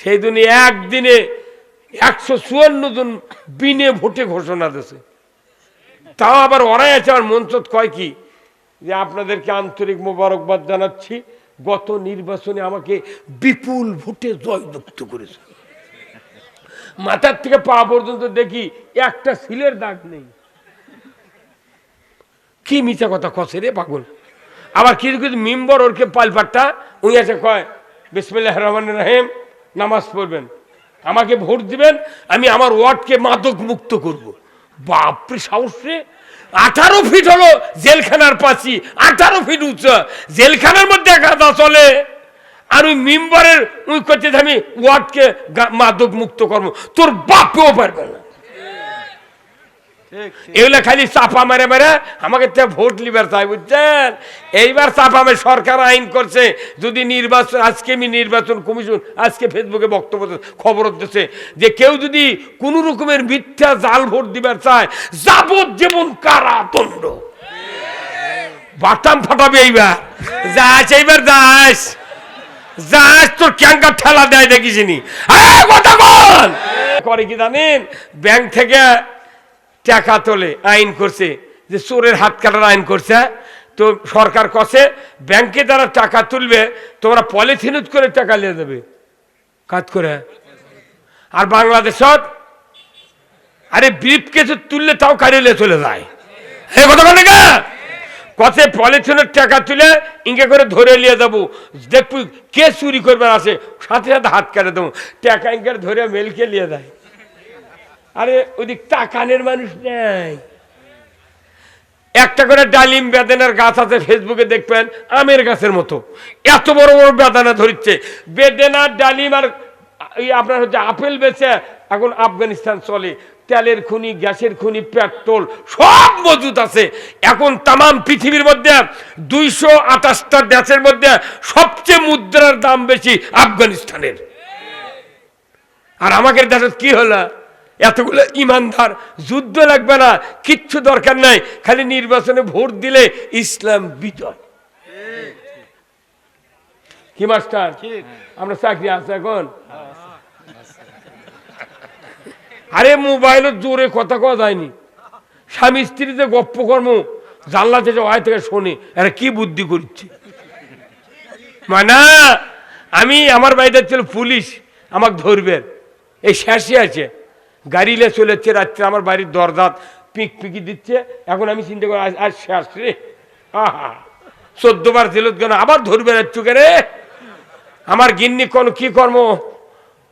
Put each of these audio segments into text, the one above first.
সেই দিনে একদিনে একশো চুয়ান্ন জন বিনে ভোটে ঘোষণা দিয়েছে। তাও আবার ওরাই আছে আমার মঞ্চত কয় কি? যে আপনাদেরকে আন্তরিক মোবারকবাদ জানাচ্ছি, গত নির্বাচনে আমাকে বিপুল ভোটে জয়যুক্ত করেছে। মাথার থেকে পা পর্যন্ত দেখি একটা সিলের দাগ নেই। কি মিথ্যা কথা কছে রে পাগল? আবার কিছু কিছু মিম্বর ওরকে পালপাট্টা? উনি আছে কয় বিসমিল্লাহ রহমান রাহিম নামাজ পড়বেন। আমাকে ভোট দিবেন, আমি আমার ওয়ার্ডকে মাদক মুক্ত করব। বাপরে সাহস রে। আঠারো ফিট হলো জেলখানার পাশি আঠারো ফিট উচ্চ জেলখানার মধ্যে গাদা চলে। আর ওই মেম্বারের ওই করতে আমি ওয়ার্ডকে মাদক মুক্ত করব। তোর বাপেও পারবে না। এগুলো খালি চাপা মেরে মেরে আমাকে তো ভোট লিবার চাই, বুঝছেন? এইবার চাপা মেরে সরকার আইন করছে, যদি নির্বাচন আজকে আমি নির্বাচন কমিশন আজকে ফেসবুকে বক্তব্য খবর দিচ্ছে যে কেউ যদি কোন রকমের মিথ্যা জাল ভোট দিবার চায়, যাবজ্জীবন কারাদণ্ড। বাটাম ফাটাবে এইবার। যাস এইবার যাস। যাস, তোর ক্যাঙ্কার ঠেলা দেয় দেখিসনি। করে কি জানেন? ব্যাংক থেকে টাকা তোলে, আইন করছে। যে চোরের হাত কাটার আইন করছে, তো সরকার কষে ব্যাংকে যারা টাকা তুলবে, তোমরা পলিথিনত করে টাকা নিয়ে দেবে কাজ করে? আর বাংলাদেশত, আরে ব্রিফ কেসে তুললে তাও কারিলে চলে যায়। হে কথা বলে পলিথিনের টাকা তুলে ইঙ্গে করে ধরে নিয়ে যাব। দেখবি কে চুরি করবে আসে সাথে সাথে হাত কাটে দেবো। টাকা ইঙ্গে ধরে মেলকে নিয়ে যায়। আরে, ওদিক টাকানের মানুষ নেই। একটা করে ডালিম বেদানার গাছ আছে ফেসবুকে দেখবেন, আমের গাছের মতো। এত বড় বড় বেদানা ধরিচ্ছে। বেদানা, ডালিম আর এই আপনার হচ্ছে আপেল বেচে এখন আফগানিস্তান চলে। তেলের খুনি, গ্যাসের খুনি, পেট্রোল, সব মজুদ আছে। এখন তামাম পৃথিবীর মধ্যে দুইশো আঠাশটা দেশের মধ্যে সবচেয়ে মুদ্রার দাম বেশি আফগানিস্তানের। আর আমাদের দেশে কি হলো? এতগুলো ইমানদার যুদ্ধ লাগবে না কিচ্ছু দরকার নাই খালি নির্বাচনে ভোট দিলে ইসলাম বিজয়। কি মাস্টার? আমরা চাকরি আছে এখন? আরে মোবাইলের জোরে কথা কওয়া যায়নি। স্বামী স্ত্রী যে গপ্প কর্ম জানলা থেকে ওয়াই থেকে শোনে এরা কি বুদ্ধি করছে? মানা আমি আমার বাড়িতে ছিল পুলিশ আমাকে ধরবে। এই শেষে আছে। গাড়িলে চলেছে রাত্রে আমার বাড়ির দরজাত পিক পিকি দিচ্ছে। এখন আমি চিন্তা করি, আজ শেষ রে। আহা চোদ্দ বার ছিল কেন আবার ধরবে না চুকে রে আমার গিন্নি কোন কি কর্ম?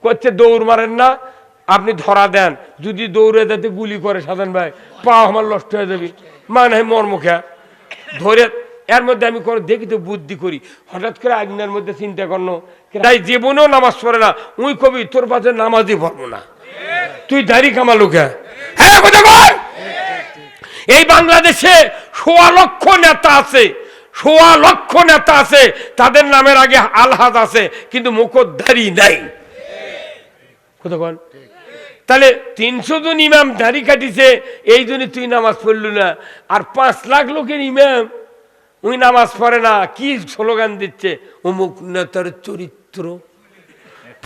করছে দৌড় মারেন না। আপনি ধরা দেন। যদি দৌড়ে দিতে গুলি করে সাধারণ ভাই। পা আমার নষ্ট হয়ে যাবে। মানে মর্মখা ধরে এর মধ্যে আমি কোনো দেখি তো বুদ্ধি করি। হঠাৎ করে আগ্নের মধ্যে চিন্তা করল তাই জীবনেও নামাজ পড়ে না। উই কবি, তোর পাশে নামাজই পড়ব না। তুই দাড়ি কামালো কে হ্যাঁ এই বাংলাদেশে সোয়া লক্ষ নেতা আছে, সোয়া লক্ষ নেতা আছে, তাদের নামের আগে আলহাজ আছে, কিন্তু মুখোদ্ধারি নাই। তাহলে তিনশো জন ইমাম দাড়ি কাটিছে, এই জন্য তুই নামাজ পড়লু না। আর পাঁচ লাখ লোকের ইমাম উই নামাজ পড়ে না, কি স্লোগান দিচ্ছে? অমুক নেতার চরিত্র।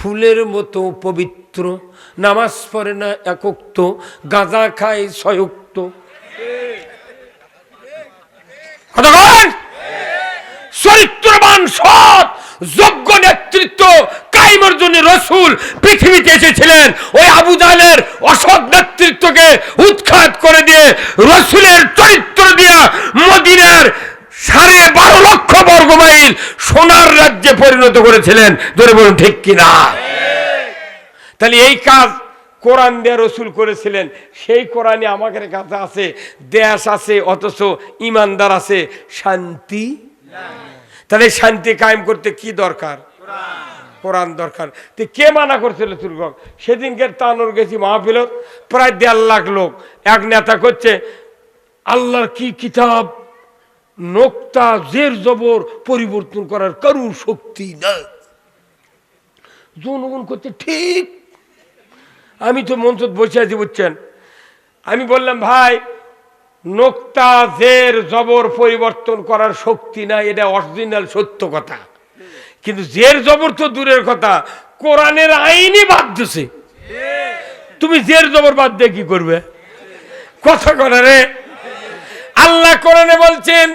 ফুলের মতো পবিত্র, নামাজ পড়ে না একক্ত, গাঁজা খায় সয়ুক্ত। চরিত্রবান সৎ, যোগ্য নেতৃত্ব কাইমর জন্য রসুল পৃথিবীতে এসেছিলেন। ওই আবু জাহেলের অসৎ নেতৃত্বকে উৎখাত করে দিয়ে রসুলের চরিত্র দিয়া মদিনার সাড়ে বারো লক্ষ বর্গ মাইল রাজ্যে পরিণত করেছিলেন। ধরে বলুন, ঠিক কিনা? তাহলে এই কাজ কোরআন দিয়ে রসুল করেছিলেন। সেই কোরআনে আমাদের কাছে আছে, দেশ আছে, অথচ ইমানদার আছে, শান্তি? তাহলে শান্তি কায়েম করতে কি দরকার? কোরআন দরকার। তো কে মানা করছিল তুর্গক সেদিনকে তানোর গেছি মাহফিল প্রায় দেড় লাখ লোক। এক নেতা করছে, আল্লাহর কি কিতাব? নোক্তা জের জবর পরিবর্তন করার কারু শক্তি নাই। জনগণ করছে, ঠিক, আমি তো মঞ্চ বসে আছি বুঝছেন? আমি বললাম, ভাই নোক্তা জের জবর পরিবর্তন করার শক্তি নাই, এটা অরিজিনাল সত্য কথা। কিন্তু জের জবর তো দূরের কথা, কোরআনের আইনই বাদ দিছে। তুমি জের জবর বাদ দিয়ে কি করবে? কথা করে রে। আল্লাহ কোরআনে বলছেন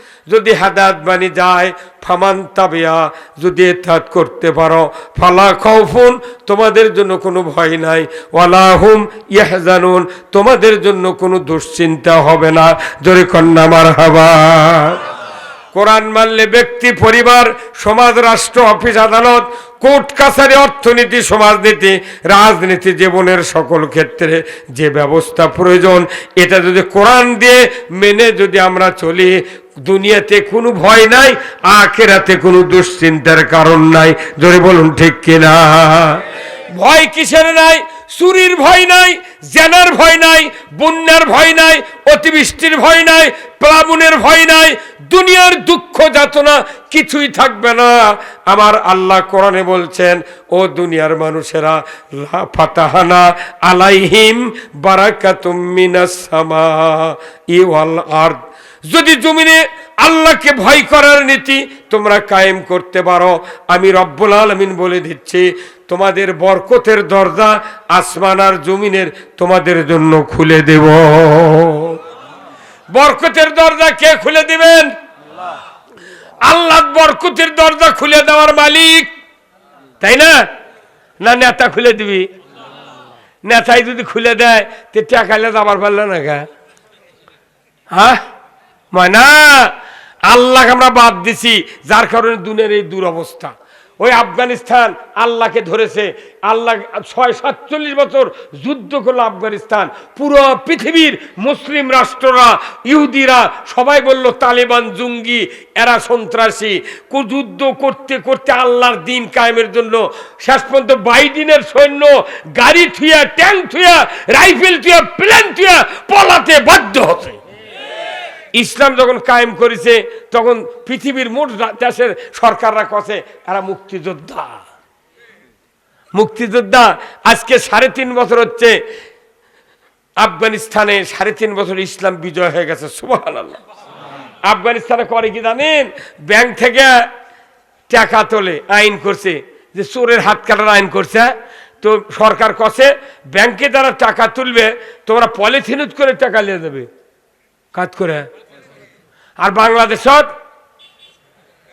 যদি হাদাত বানি যায়, ফামান তাবিয়া, যদি এত করতে পারো, ফালা খৌফুন তোমাদের জন্য কোনো ভয় নাই। ওয়ালাহুম ইয়াহজানুন, তোমাদের জন্য কোনো দুশ্চিন্তা হবে না। জোরে কন্যা মার হাবা কোরআন মানলে ব্যক্তি, পরিবার, সমাজ, রাষ্ট্র, অফিস, আদালত, কোর্ট, কাছারি, অর্থনীতি, সমাজনীতি, রাজনীতি, জীবনের সকল ক্ষেত্রে যে ব্যবস্থা প্রয়োজন, এটা যদি কোরআন দিয়ে মেনে যদি আমরা চলি, দুনিয়াতে কোনো ভয় নাই, আখেরাতে কোনো দুশ্চিন্তার কারণ নাই। যদি বলুন, ঠিক কিনা? ভয় কিসের নাই? চুরির ভয় নাই, জেনার ভয় নাই, বন্যার ভয় নাই, অতিবৃষ্টির ভয় নাই, প্লাবনের ভয় নাই দুনিয়ার দুঃখ যাতনা কিছুই থাকবে না। আমার আল্লাহ কোরআনে বলছেন, ও দুনিয়ার মানুষেরা ফাতাহানা আলাইহিম বারাকাতুম মিনাস সামা ইওয়াল আরদ। যদি জমিনে আল্লাহকে ভয় করার নীতি তোমরা কায়েম করতে পারো, আমি রব্বুল আলমিন বলে দিচ্ছি, তোমাদের বরকতের দরজা আসমান আর জমিনের তোমাদের জন্য খুলে দেব। বরকতের দরজা কে খুলে দিবেন? আল্লাহ বরকতের দরজা খুলে দেওয়ার মালিক। তাই না? না নেতা খুলে দিবি। নেতাই যদি খুলে দেয়, তে টাকালে যাবার পারলে না গা। হ্যাঁ? ময়না আল্লাহ আমরা বাদ দিছি, যার কারণে দুনের এই দুরবস্থা। ওই আফগানিস্তান আল্লাহকে ধরেছে। আল্লাহ ছয় সাতচল্লিশ বছর যুদ্ধ করল আফগানিস্তান। পুরো পৃথিবীর মুসলিম রাষ্ট্ররা, ইহুদিরা সবাই বলল, তালেবান, জঙ্গি, এরা সন্ত্রাসী। যুদ্ধ করতে করতে আল্লাহর দিন কায়েমের জন্য শেষ পর্যন্ত বাইডিনের সৈন্য গাড়ি থুয়া, ট্যাঙ্ক থুয়া, রাইফেল থুয়া, প্লেন থুয়া পলাতে বাধ্য হচ্ছে। ইসলাম যখন কায়েম করেছে, তখন পৃথিবীর মোট দেশের সরকাররা কছে, এরা মুক্তিযোদ্ধা। মুক্তিযোদ্ধা আজকে সাড়ে তিন বছর হচ্ছে, আফগানিস্তানে সাড়ে তিন বছর ইসলাম বিজয় হয়ে গেছে সুবাহান আল্লাহ আফগানিস্তানে করে কি জানেন? ব্যাংক থেকে টাকা তোলে, আইন করছে, যে চোরের হাত কাটার আইন করছে। তো সরকার কছে, ব্যাংকে যারা টাকা তুলবে, তোমরা পলিথিনুত করে টাকা নিয়ে দেবে কাজ করে। আর বাংলাদেশত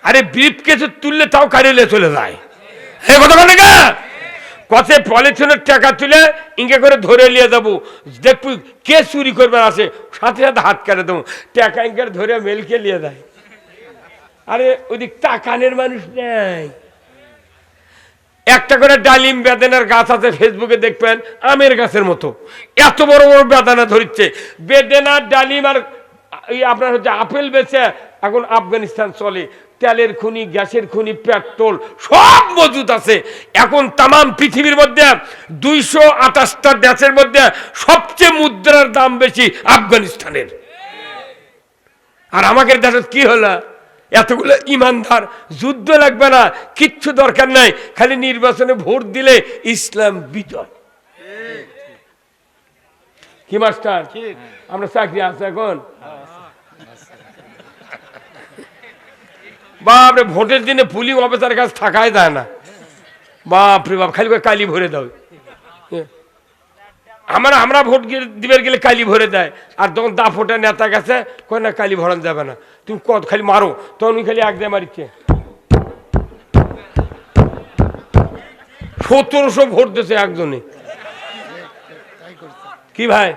আরে ব্রিফ কেসে তুললে তাও কারিলে চলে যায়। এই কথা বলে কতে পলিথিনের টাকা তুলে ইঙ্গে করে ধরে নিয়ে যাব। দেখবি কে চুরি করবে আসে সাথে সাথে হাত কেটে দেবো। টাকা ইঙ্গে ধরে মেলকে নিয়ে যায়। আরে ওদিক টাকানের মানুষ নেই। একটা করে ডালিম বেদানার গাছ আছে ফেসবুকে দেখবেন, আমের গাছের মতো। এত বড় বড় বেদানা ধরিচ্ছে। বেদানা, ডালিম আর এই আপনার হচ্ছে আপেল বেচে এখন আফগানিস্তান চলে। তেলের খুনি, গ্যাসের খুনি, পেট্রোল সব মজুদ আছে। এখন তাম পৃথিবীর মধ্যে দুইশো আঠাশটা দেশের মধ্যে সবচেয়ে মুদ্রার দাম বেশি আফগানিস্তানের। আর আমাদের দেশে কি হলো? এতগুলো ইমানদার, যুদ্ধ লাগবে না, কিচ্ছু দরকার নাই, খালি নির্বাচনে ভোট দিলে ইসলাম বিজয়। কি মাস্টার? আমরা চাকরি আছে এখন। বাপরে ভোটের দিনে পুলিং অফিসার কাছে থাকাই যায় না। বাপরে বাপ খালি করে কালি ভরে দাও। আমার আমরা ভোট দিবার গেলে কালি ভরে দেয়। আর তখন দা ফোটা নেতা গেছে কয় না কালি ভরান যাবে না। তুমি কত খালি মারো তখন উনি খালি এক দিয়ে মারিচ্ছে সতেরোশো ভোট দিয়েছে একজনে। কি ভাই?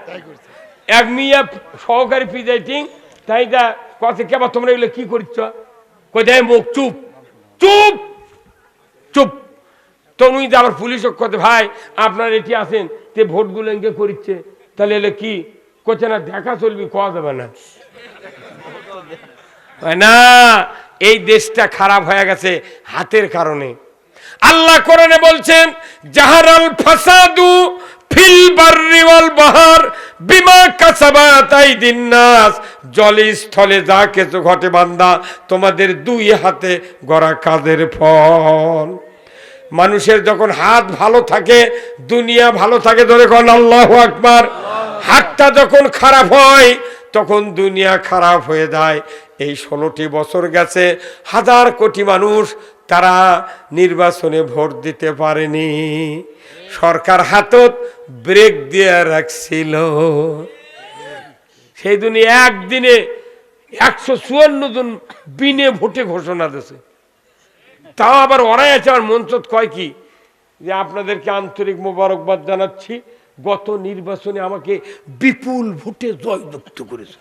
এক মিয়া সহকারী প্রিজাইটিং তাই দা কথা কেবা তোমরা এগুলো কি করছ কই দেয় মুখ চুপ চুপ চুপ। উনি যে আবার পুলিশ কথা ভাই আপনার এটি আছেন তে ভোটগুলো এঙ্গে করিচ্ছে। তাহলে এলে কি? করছে না দেখা চলবি কওয়া যাবে না। না এই দেশটা খারাপ হয়ে গেছে হাতের কারণে। আল্লাহ কোরআনে বলছেন জাহারাল ফাসাদু ফিল বাররি ওয়াল বাহার, বিমা কাসাবাত আইদিন নাস। জলে স্থলে যা কিছু ঘটে বান্দা, তোমাদের দুই হাতে গড়া কাজের ফল। মানুষের যখন হাত ভালো থাকে, দুনিয়া ভালো থাকে, ধরে কোন আল্লাহ আকবার। হাতটা যখন খারাপ হয়, তখন দুনিয়া খারাপ হয়ে যায়। এই ষোলোটি বছর গেছে, হাজার কোটি মানুষ তারা নির্বাচনে ভোট দিতে পারেনি। সরকার হাতত ব্রেক দিয়ে রাখছিল। সেই দিনে একদিনে একশো চুয়ান্ন জন বিনে ভোটে ঘোষণা দিয়েছে। তাও আবার ওরাই আছে আমার মঞ্চত কয় কি? যে আপনাদেরকে আন্তরিক মোবারকবাদ জানাচ্ছি, গত নির্বাচনে আমাকে বিপুল ভোটে জয়যুক্ত করেছে।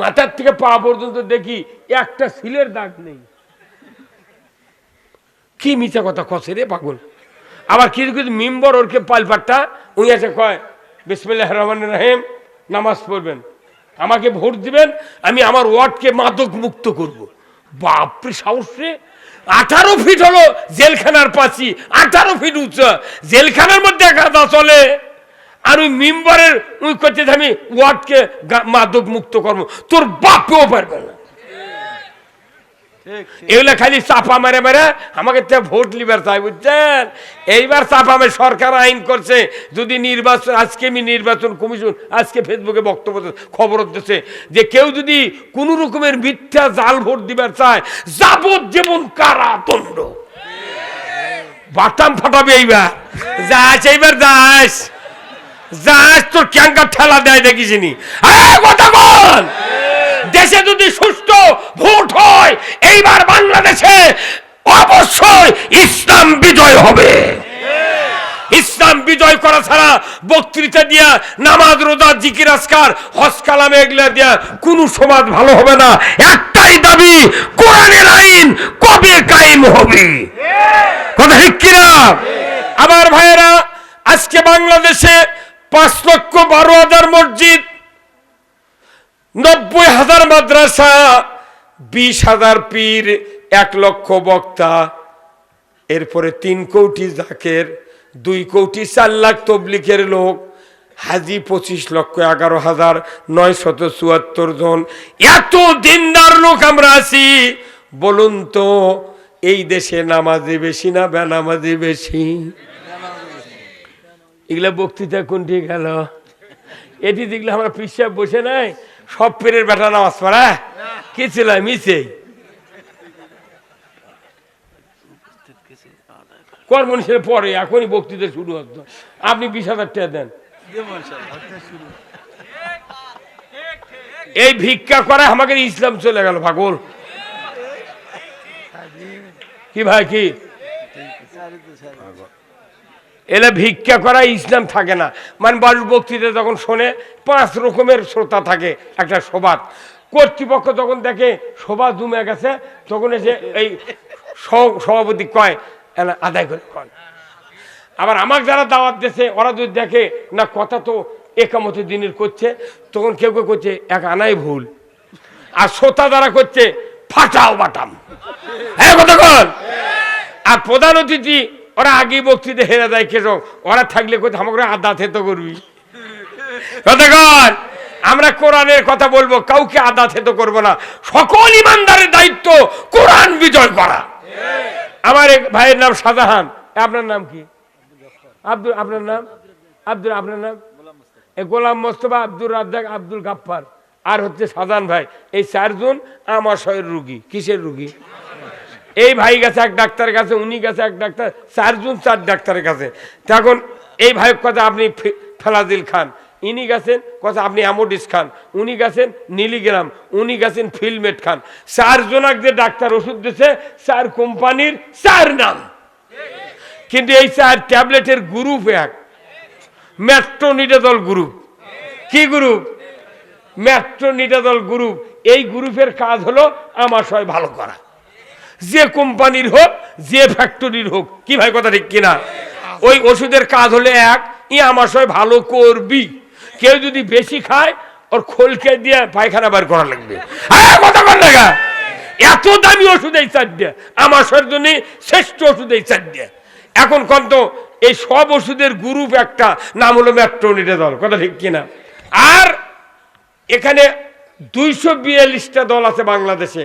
মাথার থেকে পা পর্যন্ত দেখি একটা সিলের দাগ নেই। কি মিথ্যা কথা কষে রে পাগল? আবার কিছু কিছু মেম্বর ওরকে পালপাট্টা উনি আছে কয় বিসমিল্লাহ রহমান রাহিম, নামাজ পড়বেন। আমাকে ভোট দিবেন, আমি আমার ওয়ার্ডকে মাদক মুক্ত করব। বাপরে সাহস রে। আঠারো ফিট হলো জেলখানার পাশি আঠারো ফিট উচ্চ। জেলখানার মধ্যে গাদা চলে আর ওই মেম্বারের ওই করছে যে আমি ওয়ার্ডকে মাদক মুক্ত করব। তোর বাপেও পারবে না। এগুলো খালি চাপা মেরে মেরে আমাকে তো ভোট লিবার চাই, বুঝছেন? এইবার চাপা মেরে সরকার আইন করছে, যদি নির্বাচন, আজকে আমি নির্বাচন কমিশন, আজকে ফেসবুকে বক্তব্য খবর দিচ্ছে যে কেউ যদি কোনো রকমের মিথ্যা জাল ভোট দিবার চায়, যাবজ্জীবন কারাদণ্ড। বাটাম ফাটাবে এইবার। যাস এইবার যাস। যাস, তোর ক্যাঙ্কা ঠেলা দেয় দেখিসনি। কথা বল! দেশে যদি সুষ্ঠু ভোট হয়, এইবার বাংলাদেশে অবশ্যই ইসলাম বিজয় হবে। ইসলাম বিজয় করা ছাড়া বক্তৃতা দিয়া, নামাজ, রোজা, জিকির আসকার হজ, কালামে এগুলা দিয়া কোন সমাজ ভালো হবে না। একটাই দাবি, কোরআনের আইন কবে কায়েম হবে? কথা ঠিক কিনা? আমার ভাইয়েরা, আজকে বাংলাদেশে পাঁচ লক্ষ বারো হাজার মসজিদ নব্বই হাজার মাদ্রাসা, বিশ হাজার পীর, এক লক্ষ বক্তা। এরপরে তিন কোটি জাকের, দুই কোটি চার লাখ তবলিকের লোক। হাজি পঁচিশ লক্ষ এগারো হাজার নয় শত চুয়াত্তর জন। এত দিনদার লোক আমরা আছি, বলুন তো, এই দেশে নামাজি বেশি না বেনামাজি বেশি? এগুলা বক্তৃতা কোনটি গেল? এটি দেখলে আমরা পিসাব বসে নাই? সব পেরের বেটা নামাজ পড়া কি ছিল? মিছে পরে এখনই বক্তৃতা শুরু হতো আপনি বিশ হাজার টাকা দেন। এই ভিক্ষা করে আমাকে ইসলাম চলে গেল পাগল। কি ভাই কি? এলে ভিক্ষা করা ইসলাম থাকে না। মানে বাড়ির বক্তৃতা যখন শোনে, পাঁচ রকমের শ্রোতা থাকে একটা সবাদ কর্তৃপক্ষ যখন দেখে, সভা জমে গেছে, তখন এসে এই সভাপতি কয় আদায় করে কয় আবার আমার যারা দাওয়াত দিয়েছে, ওরা যদি দেখে, না, কথা তো একামতে দিনের করছে, তখন কেউ কেউ করছে, এক আনাই ভুল। আর শ্রোতা যারা করছে, ফাটাও বাটাম। হ্যাঁ কথা কন? আর প্রধান অতিথি ওরা আগেই বক্তৃতা হেরে দেয় কেন ওরা থাকলে কোথাও আমাকে আদা থেতো করবি? আমরা কোরআনের কথা বলব, কাউকে আদা থেতো করব না। সকল ইমানদারের দায়িত্ব কোরআন বিজয় করা। আমার এক ভাইয়ের নাম শাহজাহান। আপনার নাম কি? আব্দুল, আপনার নাম? আব্দুল, আপনার নাম? গোলাম মোস্তফা আব্দুল রাজ্জাক আব্দুল গাফফার। আর হচ্ছে শাহজাহান ভাই। এই চারজন আমার আমাশয়ের রুগী। কিসের রুগী? এই ভাই গেছে এক ডাক্তারের কাছে, উনি গেছে এক ডাক্তার, চারজন চার ডাক্তারের কাছে। তখন এই ভাইয়ের কথা আপনি ফেলাদিল খান। ইনি গেছেন কথা আপনি অ্যামোডিস খান। উনি গেছেন নীলিগ্রাম, উনি গেছেন ফিলমেট খান। চারজনাক যে ডাক্তার ওষুধ দিছে, চার কোম্পানির চার নাম। কিন্তু এই চার ট্যাবলেটের গ্রুপ এক। Metronidazole group. কি গ্রুপ? Metronidazole group. এই গ্রুপের কাজ হলো আমাশয় ভালো করা। যে কোম্পানির হোক, যে ফ্যাক্টরির হোক, কি ভাই কথা ঠিক কিনা? ওই ওষুধের কাজ হলে এক, ই আমাশয় ভালো করবি। কেউ যদি বেশি খায়, ওর খোলকে দিয়ে পায়খানা বার করা লাগবে। এত দামি ওষুধ এই চার দিয়ে আমার জন্য শ্রেষ্ঠ ওষুধ এই চার দিয়ে এখন কত এই সব ওষুধের গ্রুপ একটা, নাম হলো ম্যাট্রোনিটা দল কথা ঠিক কিনা? আর এখানে দুইশো বিয়াল্লিশটা দল আছে বাংলাদেশে।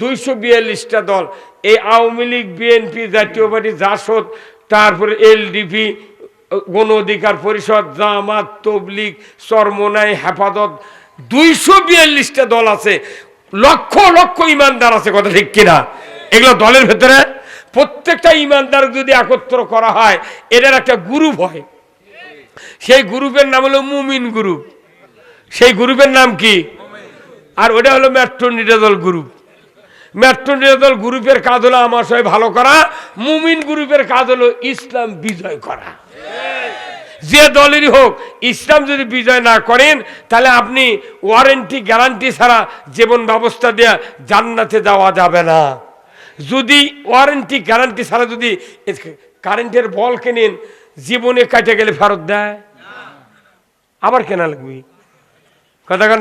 দুইশো বিয়াল্লিশটা দল। এই আওয়ামী লীগ, বিএনপি, জাতীয় পার্টি, জাসদ, তারপরে এলডিপি, গণ অধিকার পরিষদ, জামাত, তবলিগ, চরমনাই, হেফাজত, দুইশো বিয়াল্লিশটা দল আছে। লক্ষ লক্ষ ইমানদার আছে, কথা ঠিক কিনা? এগুলো দলের ভেতরে? প্রত্যেকটা ইমানদার যদি একত্র করা হয়, এদের একটা গ্রুপ হয়। সেই গ্রুপের নাম হলো মুমিন গ্রুপ সেই গ্রুপের নাম কি? আর ওটা হলো metronidazole group metronidazole গ্রুপের কাজ হলো আমার সবাই ভালো করা, মুমিন গ্রুপের কাজ হলো ইসলাম বিজয় করা। যে দলেরই হোক, ইসলাম যদি বিজয় না করেন, তাহলে আপনি ওয়ারেন্টি, গ্যারান্টি ছাড়া জীবন ব্যবস্থা দেয়া জান্নাতে যাওয়া যাবে না। যদি ওয়ারেন্টি, গ্যারান্টি ছাড়া যদি কারেন্টের বল কেনেন, জীবনে কাটে গেলে ফেরত দেয়। আবার কেনা লাগবে। কথা কন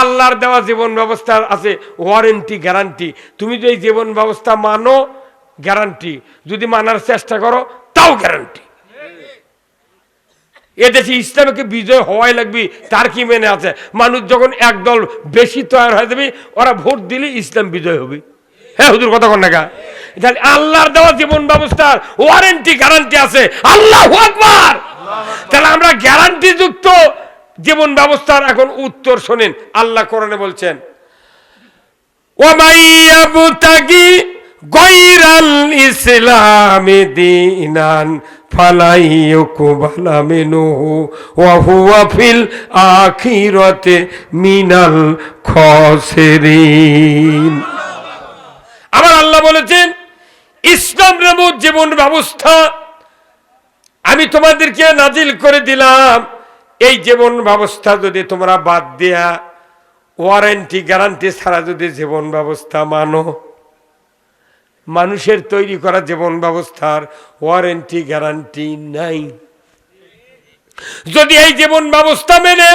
আল্লাহর দেওয়া জীবন ব্যবস্থা আছে ওয়ারেন্টি, গ্যারান্টি। তুমি যদি জীবন ব্যবস্থা মানো, গ্যারান্টি। যদি মানার চেষ্টা করো, তাও গ্যারান্টি। এদেশে ইসলামকে বিজয় হওয়াই লাগবে, তার কি মেনে আছে? মানুষ যখন একদল বেশি তৈরি হয়ে যাবে, ওরা ভোট দিলে ইসলাম বিজয় হবে। হ্যাঁ হুজুর, কথা কন না তাহলে আল্লাহর দেওয়া জীবন ব্যবস্থার ওয়ারেন্টি, গ্যারান্টি আছে। আল্লাহ তাহলে আমরা গ্যারান্টি যুক্ত জীবন ব্যবস্থার এখন উত্তর শোনেন, আল্লাহ কোরআনে বলছেন গৈরাল ইসলামে দিনান হুয়া আবার আল্লাহ বলেছেন, ইসলাম নামক জীবন ব্যবস্থা, আমি তোমাদেরকে নাজিল করে দিলাম এই জীবন ব্যবস্থা যদি তোমরা বাদ দেয়া ওয়ারেন্টি গ্যারান্টি ছাড়া যদি জীবন ব্যবস্থা মানো, মানুষের তৈরি করা জীবন ব্যবস্থার ওয়ারেন্টি গ্যারান্টি নাই। যদি এই জীবন ব্যবস্থা মেনে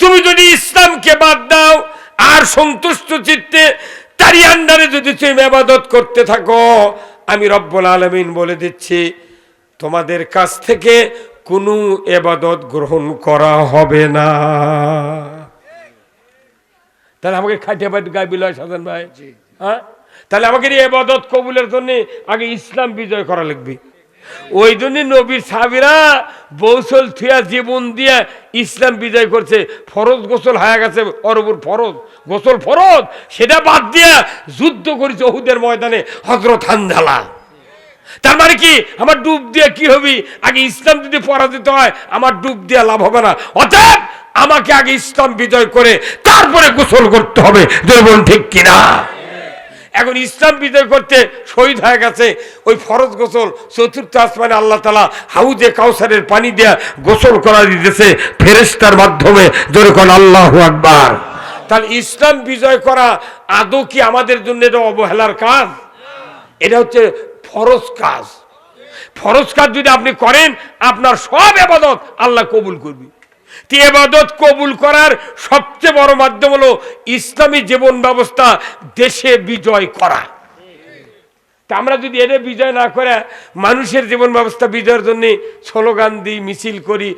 তুমি যদি ইসলামকে বাদ দাও, আর সন্তুষ্ট চিত্তে তারই আন্ডারে যদি তুমি আবাদত করতে থাকো, আমি রব্বুল আলমিন বলে দিচ্ছি, তোমাদের কাছ থেকে কোনো এবাদত গ্রহণ করা হবে না। তাহলে আমাকে খাটিয়া বাড়ি গায়ে বিলায় সাজান ভাই। হ্যাঁ? তাহলে আমাকে এই এবাদত কবুলের জন্য আগে ইসলাম বিজয় করা লাগবে। ওই জন্য নবীর সাবিরা বৌসল থুয়া জীবন দিয়ে ইসলাম বিজয় করছে। ফরজ গোসল হয়ে গেছে অরবুর ফরজ গোসল ফরজ। সেটা বাদ দিয়া যুদ্ধ করেছে ওহুদের ময়দানে হজরত হানজালা। তার মানে কি? আমার ডুব দিয়ে কি হবি? আগে ইসলাম যদি পরাজিত হয়, আমার ডুব দিয়ে লাভ হবে না। অতএব আমাকে আগে ইসলাম বিজয় করে তারপরে গোসল করতে হবে। বলুন ঠিক কিনা? এখন ইসলাম বিজয় করতে শহীদ হয়ে গেছে। ওই ফরজ গোসল, চতুর্থ আসমানে আল্লাহ তালা হাউজে কাউসারের পানি দেয়া গোসল করা দিতেছে ফেরেস্তার মাধ্যমে। যেরকম আল্লাহ আকবার। তাহলে ইসলাম বিজয় করা আদৌ কি আমাদের জন্য এটা অবহেলার কাজ? এটা হচ্ছে ফরজ কাজ। ফরজ কাজ যদি আপনি করেন, আপনার সব এবাদত আল্লাহ কবুল করবে। এবাদত কবুল করার সবচেয়ে বড় মাধ্যম হলো ইসলামী জীবন ব্যবস্থা, দেশে বিজয় করা। তা আমরা যদি এটা বিজয় না করে, মানুষের জীবন ব্যবস্থা বিজয়ের জন্য স্লোগান দিই, মিছিল করি,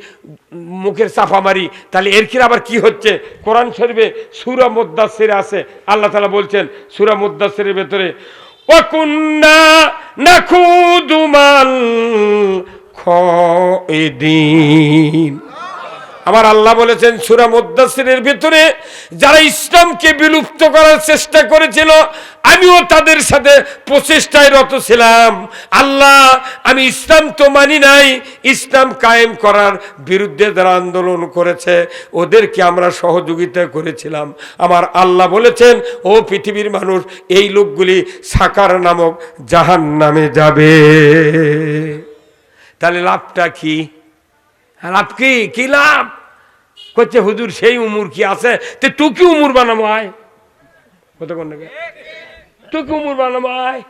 মুখের চাপা মারি, তাহলে এর ক্ষেত্রে আবার কি হচ্ছে? কোরআন শরীফে সুরা মুদাসির আছে, আল্লাহ তালা বলছেন, সুরা মুদাসিরের ভেতরে ওয়াকুন্না নাখুদু মাল খাইদিন আমার আল্লাহ বলেছেন সুরা মুদাসিরের ভিতরে, যারা ইসলামকে বিলুপ্ত করার চেষ্টা করেছিল, আমিও তাদের সাথে প্রচেষ্টায় রত ছিলাম। আল্লাহ, আমি ইসলাম তো মানি নাই, ইসলাম কায়েম করার বিরুদ্ধে যারা আন্দোলন করেছে, ওদেরকে আমরা সহযোগিতা করেছিলাম। আমার আল্লাহ বলেছেন, ও পৃথিবীর মানুষ, এই লোকগুলি সাকার নামক জাহান নামে যাবে। তাহলে লাভটা কি? লাভ কি? কি লাভ? করছে হুজুর, সেই উমুর কি আছে? তে টুকি উমুর বানাবো আয়? কত কোন? টুকি উমুর বানাবো আয়?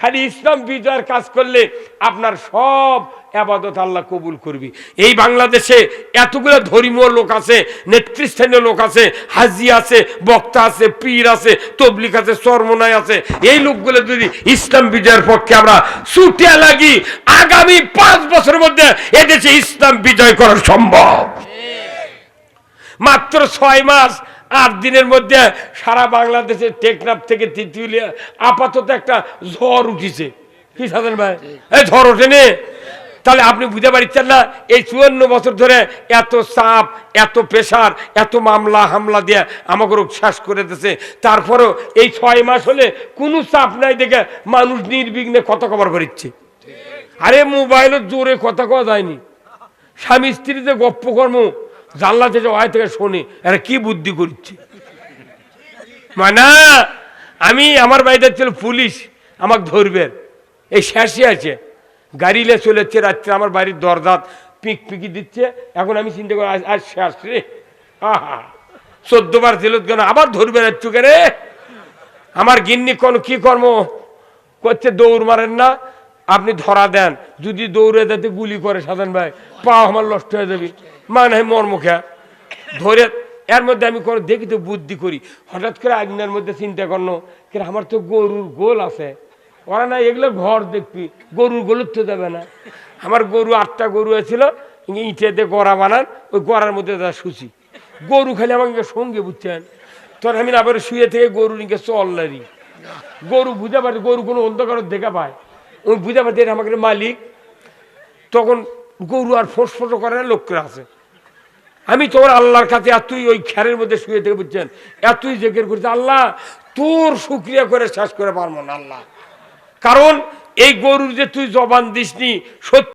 খালি ইসলাম বিজয়ের কাজ করলে আপনার সব আবাদত আল্লাহ কবুল করবি। এই বাংলাদেশে এতগুলো ধর্মীয় লোক আছে, নেতৃস্থানীয় লোক আছে, হাজি আছে, বক্তা আছে, পীর আছে তবলিক আছে চরমনায় আছে। এই লোকগুলো যদি ইসলাম বিজয়ের পক্ষে আমরা ছুটে লাগি, আগামী পাঁচ বছরের মধ্যে এদেশে ইসলাম বিজয় করা সম্ভব। মাত্র ছয় মাস আট দিনের মধ্যে সারা বাংলাদেশের টেকনাফ থেকে তিতুলিয়া আপাতত একটা ঝড় উঠিছে। কি সাধন ভাই? এই ঝড় ওঠেনি? তাহলে আপনি বুঝতে পারছেন না এই চুয়ান্ন বছর ধরে এত চাপ এত প্রেশার এত মামলা হামলা দিয়ে আমাকে শেষ করে দিয়েছে। তারপরেও এই ছয় মাস হলে কোনো চাপ নাই দেখে মানুষ নির্বিঘ্নে কথা কবার করিচ্ছে আরে মোবাইলের জোরে কথা কওয়া যায়নি। স্বামী স্ত্রীতে গপ্প কর্ম জানলা থেকে ওয়াই থেকে শোনে, এরা কি বুদ্ধি করছে? মানা, আমি আমার বাড়িতে ছিল পুলিশ, আমাকে ধরবে। এই শেষে আছে, গাড়ি লে চলেছে রাত্রে আমার বাড়ির দরজাত পিক পিকি দিচ্ছে, এখন আমি চিন্তা করি, আজ শেষ রে। আহা চোদ্দ বার ছিল কেন, আবার ধরবে যাচ্ছ রে? আমার গিন্নি কোন কি কর্ম করছে, দৌড় মারেন না আপনি ধরা দেন। যদি দৌড়ে দিতে গুলি করে সাধারণ ভাই, পা আমার নষ্ট হয়ে যাবে। মানে মর মুখে। ধরে, এর মধ্যে আমি কোনো দেখি তো বুদ্ধি করি। হঠাৎ করে আগ্নের মধ্যে চিন্তা করল, কি আমার তো গরুর গোল আছে। ওরা না এগুলো ঘর দেখবি, গরুর গোলের তো যাবে না। আমার গরু আটটা গরু ছিল ইটেতে গড়া বানান, ওই গড়ার মধ্যে তারা শুচি গরু খালি আমাকে সঙ্গে বুঝছেন তোর আমি আবার শুয়ে থেকে গরু নিকে চল নারি গরু বুঝে পারে, গরু কোনো অন্ধকার দেখা পায়। ওই বুঝে আমাদের আমাকে মালিক, তখন গরু আর ফোসফোটো করে না লোকরা আছে। আমি তোর আল্লাহর কাছে এতই ওই খ্যারের মধ্যে শুয়ে থেকে বুঝছেন? এতই জেগের করছে, আল্লাহ, তোর শুক্রিয়া করে শেষ করে পারব না, আল্লাহ। কারণ এই গরুর যে তুই জবান দিসনি, সত্যি